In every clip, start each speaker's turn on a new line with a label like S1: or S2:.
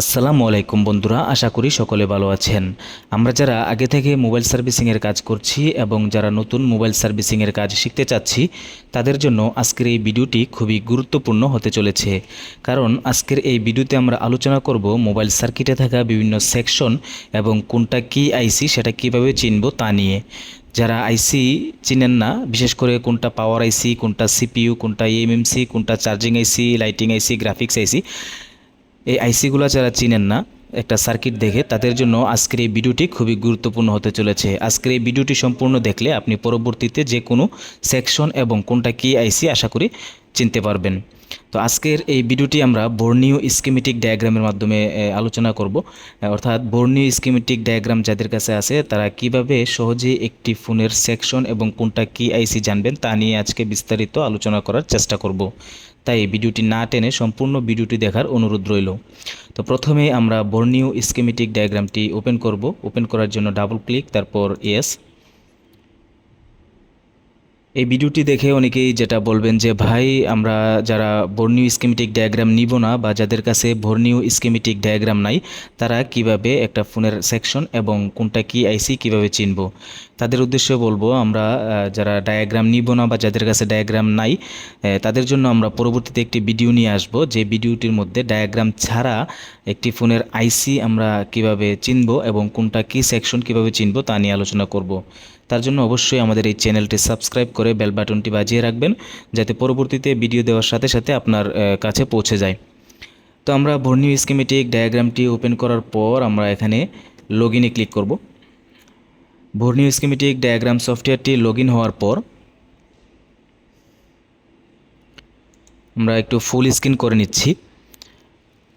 S1: আসসালামু আলাইকুম বন্ধুরা, আশা করি সকলে ভালো আছেন। আমরা যারা আগে থেকে মোবাইল সার্ভিসিংয়ের কাজ করছি এবং যারা নতুন মোবাইল সার্ভিসিংয়ের কাজ শিখতে চাচ্ছি, তাদের জন্য আজকের এই ভিডিওটি খুবই গুরুত্বপূর্ণ হতে চলেছে। কারণ আজকের এই ভিডিওতে আমরা আলোচনা করব মোবাইল সার্কিটে থাকা বিভিন্ন সেকশন এবং কোনটা কি আইসি, সেটা কীভাবে চিনব তা নিয়ে। যারা আইসি চিনেন না, বিশেষ করে কোনটা পাওয়ার আইসি, কোনটা সিপিইউ, কোনটা এমএমসি, কোনটা charging IC, lighting IC, graphics IC এই আইসিগুলো যারা চিনেন না, একটা সার্কিট দেখে তাদের জন্য আজকের এই ভিডিওটি খুবই গুরুত্বপূর্ণ হতে চলেছে। আজকের এই ভিডিওটি সম্পূর্ণ দেখলে আপনি পরবর্তীতে যে কোনো সেকশন এবং কোনটা কি আইসি আশা করি চিনতে পারবেন। তো আজকের এই ভিডিওটি আমরা বর্ণীয় স্কিমেটিক ডায়াগ্রামের মাধ্যমে আলোচনা করব। অর্থাৎ বর্ণীয় স্কিমেটিক ডায়াগ্রাম যাদের কাছে আছে, তারা কীভাবে সহজে একটি ফোনের সেকশন এবং কোনটা কি আইসি জানবেন তা নিয়ে আজকে বিস্তারিত আলোচনা করার চেষ্টা করব। তাই ভিডিওটি না টেনে সম্পূর্ণ ভিডিওটি দেখার অনুরোধ রইল। তো প্রথমে আমরা বর্ণীয় স্কেমেটিক ডায়াগ্রামটি ওপেন করব। ওপেন করার জন্য ডাবল ক্লিক তারপর এস এই ভিডিওটি দেখে অনেকেই যেটা বলবেন যে, ভাই, আমরা যারা বর্ণীয় স্কিমেটিক ডায়াগ্রাম নিব না বা যাদের কাছে বর্ণীয় স্কিমেটিক ডায়াগ্রাম নাই, তারা কীভাবে একটা ফোনের সেকশন এবং কোনটা কি আইসি কীভাবে চিনব? তাদের উদ্দেশ্যে বলব, আমরা যারা ডায়াগ্রাম নিব না বা যাদের কাছে ডায়াগ্রাম নাই তাদের জন্য আমরা পরবর্তীতে একটি ভিডিও নিয়ে আসব। যে ভিডিওটির মধ্যে ডায়াগ্রাম ছাড়া একটি ফোনের আইসি আমরা কীভাবে চিনব এবং কোনটা কি সেকশন কীভাবে চিনব তা নিয়ে আলোচনা করব। তার জন্য অবশ্যই আমাদের এই চ্যানেলটি সাবস্ক্রাইব করে বেল বাটনটি বাজিয়ে রাখবেন, যাতে পরবর্তীতে ভিডিও দেওয়ার সাথে সাথে আপনার কাছে পৌঁছে যায়। তো আমরা বর্ণীয় স্কিমেটিক ডায়াগ্রামটি ওপেন করার পর আমরা এখানে লগ ইনে ক্লিক করব। বর্ণীয় স্কিমেটিক ডায়াগ্রাম সফটওয়্যারটি লগ হওয়ার পর আমরা একটু ফুল স্ক্রিন করে নিচ্ছি।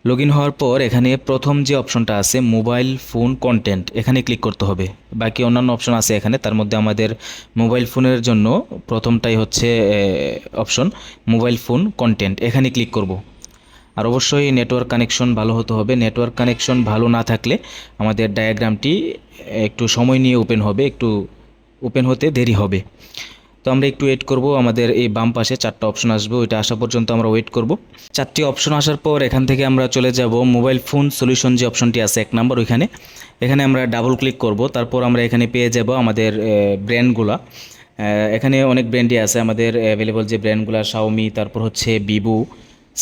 S1: লগ ইন হওয়ার পর এখানে প্রথম যে অপশনটা আছে মোবাইল ফোন কন্টেন্ট এখানে ক্লিক করতে হবে। বাকি অন্যান্য অপশন আছে এখানে, তার মধ্যে আমাদের মোবাইল ফোনের জন্য প্রথমটাই হচ্ছে অপশন মোবাইল ফোন কন্টেন্ট এখানে ক্লিক করব। আর অবশ্যই নেটওয়ার্ক কানেকশন ভালো হতে হবে। নেটওয়ার্ক কানেকশন ভালো না থাকলে আমাদের ডায়াগ্রামটি একটু সময় নিয়ে ওপেন হবে, একটু ওপেন হতে দেরি হবে। তো আমরা একটু ওয়েট করব, আমাদের এই বাম পাশে চারটা অপশন আসবে, ওইটা আসা পর্যন্ত আমরা ওয়েট করব। চারটি অপশন আসার পর এখান থেকে আমরা চলে যাব মোবাইল ফোন সলিউশন যে অপশনটি আছে, এক নম্বর ওইখানে। এখানে আমরা ডাবল ক্লিক করব, তারপর আমরা এখানে পেয়ে যাব আমাদের ব্র্যান্ডগুলা এখানে অনেক ব্র্যান্ডই আছে, আমাদের অ্যাভেলেবল যে ব্র্যান্ডগুলো শাওমি তারপর হচ্ছে ভিভো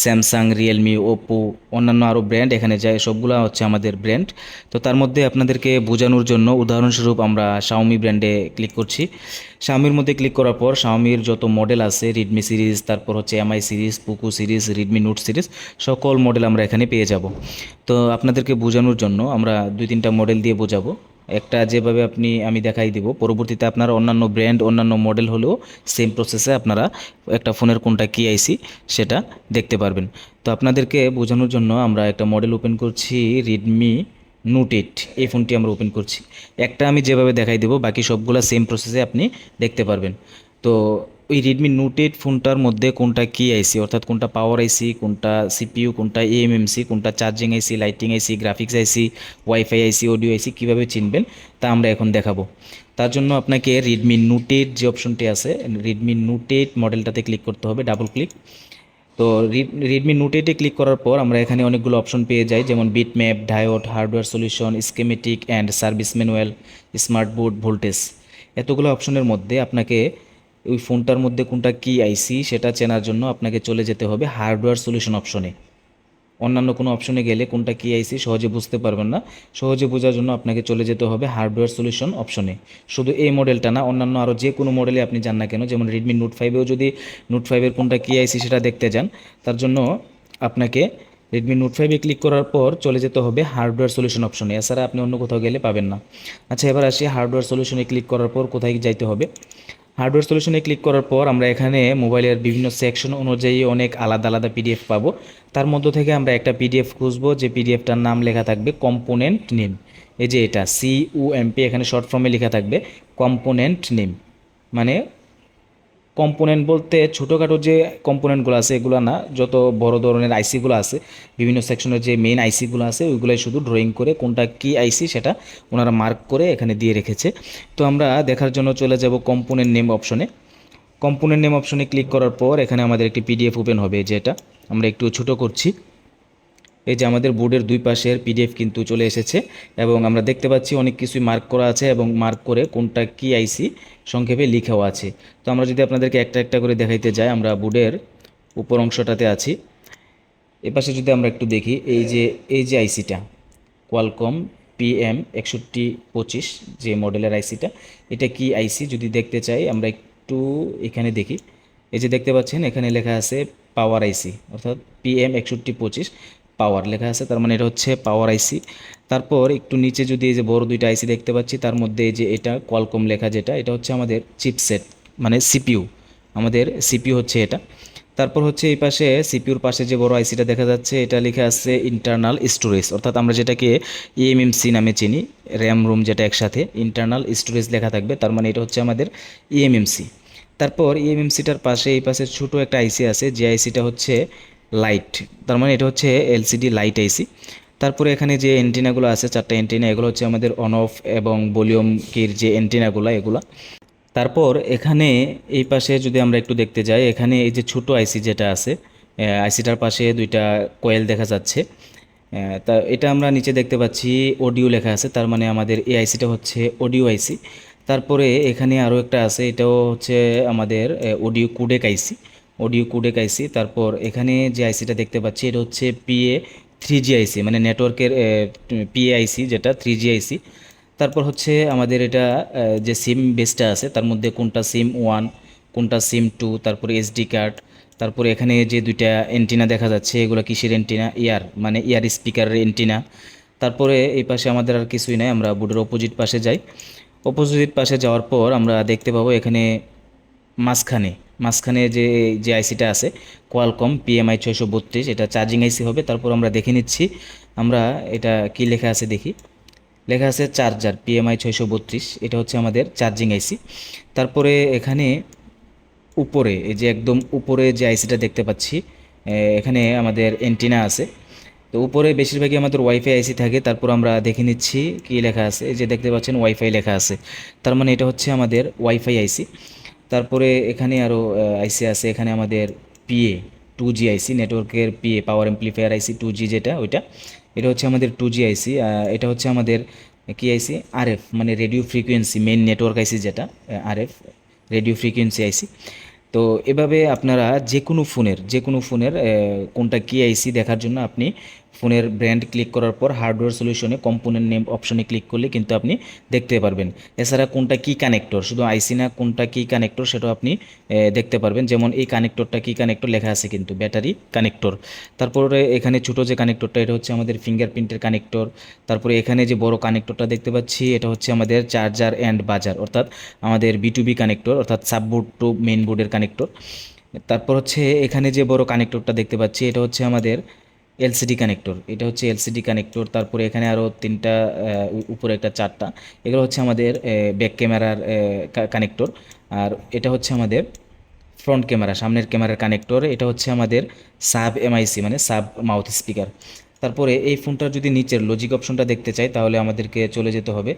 S1: স্যামসাং রিয়েলমি ওপো অন্যান্য আরও ব্র্যান্ড এখানে যায়, সবগুলো হচ্ছে আমাদের ব্র্যান্ড তো তার মধ্যে আপনাদেরকে বোঝানোর জন্য উদাহরণস্বরূপ আমরা শাওমি ব্র্যান্ডে ক্লিক করছি। শাওমির মধ্যে ক্লিক করার পর শাওমির যত মডেল আছে রিডমি সিরিজ তারপর হচ্ছে MI series Poco series Redmi Note series সকল মডেল আমরা এখানে পেয়ে যাব। তো আপনাদেরকে বোঝানোর জন্য আমরা দুই তিনটা মডেল দিয়ে বোঝাবো। একটা যেভাবে আপনি, আমি দেখাই দিব। পরবর্তীতে আপনারা অন্যান্য ব্র্যান্ড, অন্যান্য মডেল হলেও সেম প্রসেসে আপনারা একটা ফোনের কোনটা কী আইসি সেটা দেখতে পারবেন। তো আপনাদেরকে বোঝানোর জন্য আমরা একটা মডেল ওপেন করছি রিডমি নোট এইট এই ফোনটি আমরা ওপেন করছি। একটা আমি যেভাবে দেখাই দেবো, বাকি সবগুলো সেম প্রসেসে আপনি দেখতে পারবেন। তো ওই রেডমি নোট এইট ফোনটার মধ্যে কোনটা কি আইসি অর্থাৎ কোনটা পাওয়ার আইসি কোনটা সিপিইউ কোনটা এএমএমসি কোনটা charging IC lighting IC graphics IC WiFi IC audio IC কীভাবে চিনবেন তা আমরা এখন দেখাবো। তার জন্য আপনাকে রেডমি নোট এইট যে অপশনটি আছে রেডমি নোট এইট মডেলটাতে ক্লিক করতে হবে ডাবল ক্লিক তো রেডমি নোট এইটে ক্লিক করার পর আমরা এখানে অনেকগুলো অপশন পেয়ে যাই, যেমন bit map diode hardware solution schematic and service manual smart board voltage এতগুলো অপশনের মধ্যে আপনাকে ওই ফোনটার মধ্যে কোনটা কি আইসি সেটা চেনার জন্য আপনাকে চলে যেতে হবে হার্ডওয়্যার সলিউশন অপশনে অন্যান্য কোনো অপশনে গেলে কোনটা কি আইসি সহজে বুঝতে পারবেন না। সহজে বোঝার জন্য আপনাকে চলে যেতে হবে হার্ডওয়্যার সলিউশন অপশনে শুধু এই মডেলটা না, অন্যান্য আরও যে কোনো মডেলে আপনি যান না কেন, যেমন রেডমি নোট ফাইভেও যদি নোট ফাইভের কোনটা কি আইসি সেটা দেখতে যান, তার জন্য আপনাকে রেডমি নোট ফাইভে ক্লিক করার পর চলে যেতে হবে হার্ডওয়্যার সলিউশন অপশনে এছাড়া আপনি অন্য কোথাও গেলে পাবেন না। আচ্ছা এবার আসি হার্ডওয়্যার সলিউশনে ক্লিক করার পর কোথায় যাইতে হবে? হার্ডওয়্যার সলিউশনে ক্লিক করার পর আমরা এখানে মোবাইলের বিভিন্ন সেকশন অনুযায়ী অনেক আলাদা আলাদা পিডিএফ পাবো। তার মধ্য থেকে আমরা একটা পিডিএফ খুঁজবো, যে পিডিএফটার নাম লেখা থাকবে কম্পোনেন্ট নেম এই যে এটা সি ইউ এমপি এখানে শর্ট ফর্মে লেখা থাকবে কম্পোনেন্ট নেম মানে কম্পোনেন্ট বলতে ছোটোখাটো যে কম্পোনেন্টগুলো আছে, এগুলো না, যত বড় ধরনের আইসিগুলো আছে, বিভিন্ন সেকশনের যে মেইন আইসিগুলো আছে, ওইগুলোই শুধু ড্রয়িং করে কোনটা কি আইসি সেটা ওনারা মার্ক করে এখানে দিয়ে রেখেছে। তো আমরা দেখার জন্য চলে যাব কম্পোনেন্ট নেম অপশনে কম্পোনেন্ট নেম অপশনে ক্লিক করার পর এখানে আমাদের একটি পিডিএফ ওপেন হবে, যেটা আমরা একটু ছোটো করছি। এই যে আমাদের বোর্ডের দুই পাশের পিডিএফ কিন্তু চলে এসেছে এবং আমরা দেখতে পাচ্ছি অনেক কিছুই মার্ক করা আছে এবং মার্ক করে কোনটা কি আইসি সংক্ষেপে লিখাও আছে। তো আমরা যদি আপনাদেরকে একটা একটা করে দেখাইতে যাই, আমরা বোর্ডের উপর অংশটাতে আছি। এপাশে যদি আমরা একটু দেখি, এই যে এই যে আইসিটা কোয়ালকম পিএম একষট্টি পঁচিশ, যে মডেলের আইসিটা এটা কি আইসি যদি দেখতে চাই, আমরা একটু এখানে দেখি। এই যে দেখতে পাচ্ছেন, এখানে লেখা আছে পাওয়ার আইসি অর্থাৎ পিএম একষট্টি পঁচিশ। পাওয়ার লেখা আছে, তার মানে এটা হচ্ছে পাওয়ার আইসি তারপর একটু নিচে যদি এই যে বড় দুইটা আইসি দেখতে পাচ্ছি, তার মধ্যে এই যে এটা কোয়ালকম লেখা যেটা, এটা হচ্ছে আমাদের চিপসেট মানে সিপিইউ আমাদের সিপিউ হচ্ছে এটা। তারপর হচ্ছে এই পাশে সিপিউর পাশে যে বড় আইসিটা দেখা যাচ্ছে, এটা লেখা আছে ইন্টারনাল স্টোরেজ অর্থাৎ আমরা যেটাকে ইএমএমসি নামে চিনি র্যাম রুম যেটা একসাথে ইন্টারনাল স্টোরেজ লেখা থাকবে, তার মানে এটা হচ্ছে আমাদের ইএমএমসি তারপর ইএমএমসিটার পাশে এই পাশে ছোট একটা আইসি আছে, যে আইসিটা হচ্ছে লাইট, তার মানে এটা হচ্ছে এলসিডি লাইট আইসি তারপরে এখানে যে এন্টিনাগুলো আছে, চারটা এন্টিনা এগুলো হচ্ছে আমাদের অন অফ এবং ভলিউম কির যে এন্টিনাগুলো এগুলা। তারপর এখানে এই পাশে যদি আমরা একটু দেখতে যাই, এখানে এই যে ছোট আইসি যেটা আছে আইসিটার পাশে দুইটা কোয়েল দেখা যাচ্ছে। তা এটা আমরা নিচে দেখতে পাচ্ছি, অডিও লেখা আছে, তার মানে আমাদের এই আইসিটা হচ্ছে অডিও আইসি। তারপরে এখানে আরও একটা আছে, এটাও হচ্ছে আমাদের অডিও কুডেক আইসি। অডিও কুডেক আইসি তারপর এখানে যে আইসিটা দেখতে পাচ্ছি, এটা হচ্ছে পিএ থ্রি জি আইসি মানে নেটওয়ার্কের পিএ আইসি যেটা থ্রি জি আইসি। তারপর হচ্ছে আমাদের এটা যে সিম বেসটা আছে, তার মধ্যে কোনটা সিম ওয়ান কোনটা সিম টু তারপরে এসডি কার্ড তারপরে এখানে যে দুইটা এন্টিনা দেখা যাচ্ছে, এগুলো কিসের এন্টিনা ইয়ার মানে ইয়ার স্পিকারের এন্টিনা তারপরে এই পাশে আমাদের আর কিছুই নাই, আমরা বোর্ডের অপোজিট পাশে যাই। অপোজিট পাশে যাওয়ার পর আমরা দেখতে পাবো এখানে মাঝখানে মাঝখানে যে যে আইসিটা আছে কোয়ালকম পিএমআই ছয়শো বত্রিশ, এটা চার্জিং আইসি হবে। তারপর আমরা দেখে নিচ্ছি, আমরা এটা কি লেখা আছে দেখি। লেখা আছে চার্জার পিএমআই ছয়শো বত্রিশ, এটা হচ্ছে আমাদের চার্জিং আইসি তারপরে এখানে উপরে, এই যে একদম উপরে যে আইসিটা দেখতে পাচ্ছি এখানে আমাদের এন্টিনা আছে। তো উপরে বেশিরভাগই আমাদের ওয়াইফাই আইসি থাকে। তারপর আমরা দেখে নিচ্ছি কী লেখা আছে, এই যে দেখতে পাচ্ছেন ওয়াইফাই লেখা আছে। তার মানে এটা হচ্ছে আমাদের ওয়াইফাই আইসি তারপরে এখানে আরও আইসি আছে, এখানে আমাদের পিএ টু জি আইসি নেটওয়ার্কের PA power amplifier IC two G যেটা, ওইটা। এটা হচ্ছে আমাদের টু জি আইসি এটা হচ্ছে আমাদের কি আইসি আরএফ মানে radio frequency main network IC যেটা আরএফ রেডিও ফ্রিকোয়েন্সি আইসি তো এভাবে আপনারা যে কোনো ফোনের যে কোনো ফোনের কোনটা কি আইসি দেখার জন্য আপনি ফোনের ব্র্যান্ড ক্লিক করার পর হার্ডওয়্যার সলিউশনে কম্পোনেন্ট নেম অপশনে ক্লিক করলে কিন্তু আপনি দেখতে পারবেন। এছাড়া কোনটা কি কানেক্টর? শুধু আইসি না, কোনটা কি কানেক্টর সেটাও আপনি দেখতে পারবেন। যেমন এই কানেক্টরটা কি কানেক্টর লেখা আছে কিন্তু, ব্যাটারি কানেক্টর। তারপরে এখানে ছোট যে কানেক্টরটা, এটা হচ্ছে আমাদের ফিঙ্গারপ্রিন্টের কানেক্টর। তারপরে এখানে যে বড় কানেক্টরটা দেখতে পাচ্ছি, এটা হচ্ছে আমাদের চার্জার অ্যান্ড বাজার, অর্থাৎ আমাদের বিটুবি কানেক্টর, অর্থাৎ সাববোর্ড টু মেইন বোর্ডের কানেক্টর। তারপর হচ্ছে এখানে যে বড় কানেক্টরটা দেখতে পাচ্ছি, এটা হচ্ছে আমাদের এলসিডি কানেক্টর, এটা হচ্ছে এলসিডি কানেক্টর, তারপরে এখানে আরও তিনটা উপরে একটা চারটা, এগুলো হচ্ছে আমাদের ব্যাক ক্যামেরার কানেক্টর, আর এটা হচ্ছে আমাদের ফ্রন্ট ক্যামেরা সামনের ক্যামেরার কানেক্টর, এটা হচ্ছে আমাদের সাব এমআইসি মানে সাব মাউথ স্পিকার তারপরে এই ফোনটার যদি নিচের লজিক অপশনটা দেখতে চাই, তাহলে আমাদেরকে চলে যেতে হবে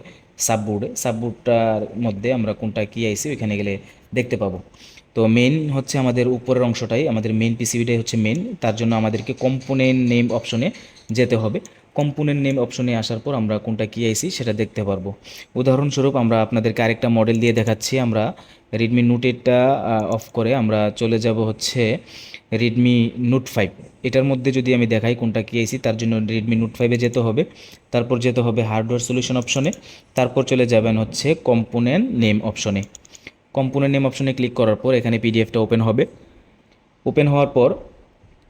S1: সাববোর্ডে সাববোর্ডটার মধ্যে আমরা কোনটা কী আইসি ওইখানে গেলে দেখতে পাবো। তো মেন হচ্ছে আমাদের উপরের অংশটাই, আমাদের মেন পিসিবিটাই হচ্ছে মেন তার জন্য আমাদেরকে কম্পোনেন্ট নেম অপশনে যেতে হবে। কম্পোনেন্ট নেম অপশনে আসার পর আমরা কোনটা কী আইসি সেটা দেখতে পারব। উদাহরণস্বরূপ আমরা আপনাদেরকে আরেকটা মডেল দিয়ে দেখাচ্ছি। আমরা রেডমি নোট এইটটা অফ করে আমরা চলে যাব হচ্ছে রেডমি নোট ফাইভ এটার মধ্যে যদি আমি দেখাই কোনটা কী আইসি, তার জন্য রেডমি নোট ফাইভে যেতে হবে। তারপর যেতে হবে হার্ডওয়্যার সলিউশন অপশনে তারপর চলে যাবেন হচ্ছে কম্পোনেন্ট নেম অপশনে কম্পোনেন্ট নেম অপশনে ক্লিক করার পর এখানে পিডিএফটা ওপেন হবে। ওপেন হওয়ার পর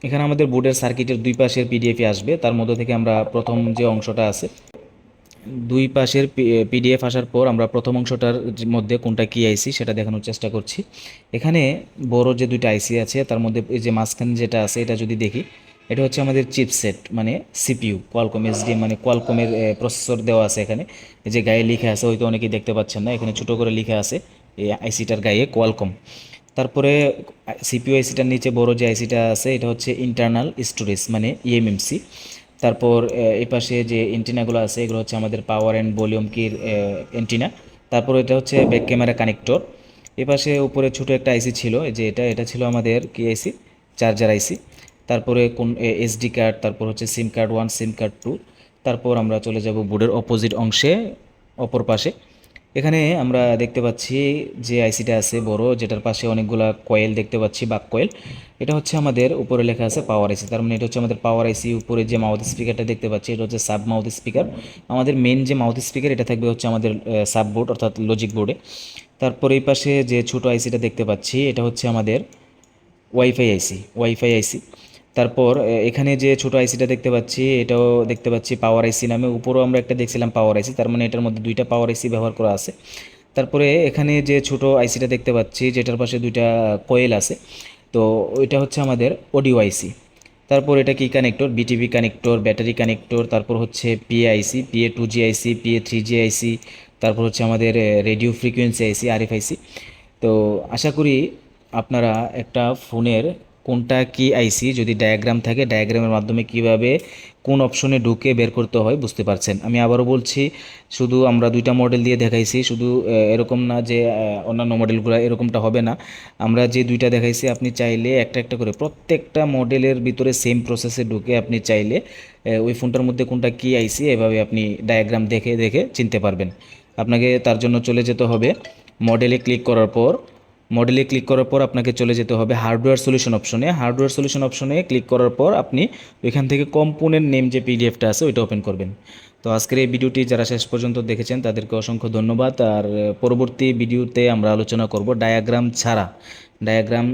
S1: এখানে আমাদের বোর্ডের সার্কিটের দুই পাশের পিডিএফই আসবে। তার মধ্যে থেকে আমরা প্রথম যে অংশটা আছে, দুই পাশের পিডিএফ আসার পর আমরা প্রথম অংশটার মধ্যে কোনটা কি আইসি সেটা দেখানোর চেষ্টা করছি। এখানে বড় যে দুইটা আইসি আছে, তার মধ্যে এই যে মাঝখানে যেটা আছে, এটা যদি দেখি, এটা হচ্ছে আমাদের চিপসেট মানে সিপিইউ, কোয়ালকম এসডি মানে কোয়ালকমের প্রসেসর দেওয়া আছে এখানে। যে গায়ে লিখে আছে, হয়তো অনেকেই দেখতে পাচ্ছেন না, এখানে ছোটো করে লিখে আছে, এই আইসিটার গায়ে কোয়ালকম। তারপরে সিপিও আইসিটার নিচে বড় যে আইসিটা আছে এটা হচ্ছে ইন্টারনাল স্টোরেজ মানে ইএমএমসি তারপর আহ, এই পাশে যে এন্টিনাগুলো আছে এগুলো হচ্ছে আমাদের পাওয়ার অ্যান্ড ভলিউম কির এন্টিনা তারপর এটা হচ্ছে ব্যাক ক্যামেরা কানেক্টর এ পাশে উপরে ছোট একটা আইসি ছিল যে এটা এটা ছিল আমাদের কি আইসি? চার্জার আইসি। তারপরে কোন এসডি কার্ড তারপর হচ্ছে SIM card one SIM card two তারপর আমরা চলে যাব বোর্ডের অপোজিট অংশে অপর পাশে। এখানে আমরা দেখতে পাচ্ছি যে আইসিটা আছে বড়, যেটার পাশে অনেকগুলা কয়েল দেখতে পাচ্ছি, বাক কয়েল এটা হচ্ছে আমাদের উপরে লেখা আছে পাওয়ার আইসি তার মানে এটা হচ্ছে আমাদের পাওয়ার আইসি উপরে যে মাউথ স্পিকারটা দেখতে পাচ্ছি, এটা হচ্ছে সাব মাউথ স্পিকার আমাদের মেন যে মাউথ স্পিকার এটা থাকবে হচ্ছে আমাদের সাব বোর্ড অর্থাৎ লজিক বোর্ডে তারপর এই পাশে যে ছোট আইসিটা দেখতে পাচ্ছি, এটা হচ্ছে আমাদের ওয়াইফাই আইসি ওয়াইফাই আইসি তারপর এখানে যে ছোট আইসিটা দেখতে পাচ্ছি, এটাও দেখতে পাচ্ছি পাওয়ার আইসি নামে। উপরেও আমরা একটা দেখছিলাম পাওয়ার আইসি তার মানে এটার মধ্যে দুইটা পাওয়ার আইসি ব্যবহার করা আছে। তারপরে এখানে যে ছোট আইসিটা দেখতে পাচ্ছি, যেটার পাশে দুইটা কোয়েল আছে, তো ওইটা হচ্ছে আমাদের অডিও আইসি তারপর এটা কি connector BTB connector battery connector তারপর হচ্ছে PA IC PA two G IC PA three G IC তারপর হচ্ছে আমাদের radio frequency IC RF IC তো আশা করি আপনারা একটা ফোনের কোনটা কি আইসি যদি ডায়াগ্রাম থাকে ডায়াগ্রামের মাধ্যমে কীভাবে কোন অপশনে ঢুকে বের করতে হয়, বুঝতে পারছেন। আমি আবারও বলছি, শুধু আমরা দুইটা মডেল দিয়ে দেখাইছি, শুধু এরকম না যে অন্যান্য মডেলগুলো এরকমটা হবে না। আমরা যে দুইটা দেখাইছি, আপনি চাইলে একটা একটা করে প্রত্যেকটা মডেলের ভিতরে সেম প্রসেসে ঢুকে আপনি চাইলে ওই ফোনটার মধ্যে কোনটা কি আইসি এভাবে আপনি ডায়াগ্রাম দেখে দেখে চিনতে পারবেন। আপনাকে তার জন্য চলে যেতে হবে। মডেলে ক্লিক করার পর মডেলে ক্লিক করার পর আপনাকে চলে যেতে হবে হার্ডওয়্যার সলিউশন অপশনে হার্ডওয়্যার সলিউশন অপশনে ক্লিক করার পর আপনি ওইখান থেকে কম্পোনেন্ট নেম যে পিডিএফটা আছে, ওইটা ওপেন করবেন। তো আজকের এই ভিডিওটি যারা শেষ পর্যন্ত দেখেছেন, তাদেরকে অসংখ্য ধন্যবাদ। আর পরবর্তী ভিডিওতে আমরা আলোচনা করব ডায়াগ্রাম ছাড়া। ডায়াগ্রাম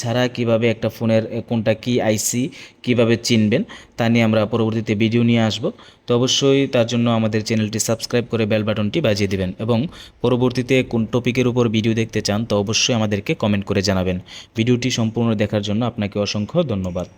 S1: ছাড়া কীভাবে একটা ফোনের কোনটা কি আইসি কীভাবে চিনবেন, তা নিয়ে আমরা পরবর্তীতে ভিডিও নিয়ে আসব। তো অবশ্যই তার জন্য আমাদের চ্যানেলটি সাবস্ক্রাইব করে বেল বাটনটি বাজিয়ে দিবেন এবং পরবর্তীতে কোন টপিকের উপর ভিডিও দেখতে চান, তো অবশ্যই আমাদেরকে কমেন্ট করে জানাবেন। ভিডিওটি সম্পূর্ণ দেখার জন্য আপনাকে অসংখ্য ধন্যবাদ।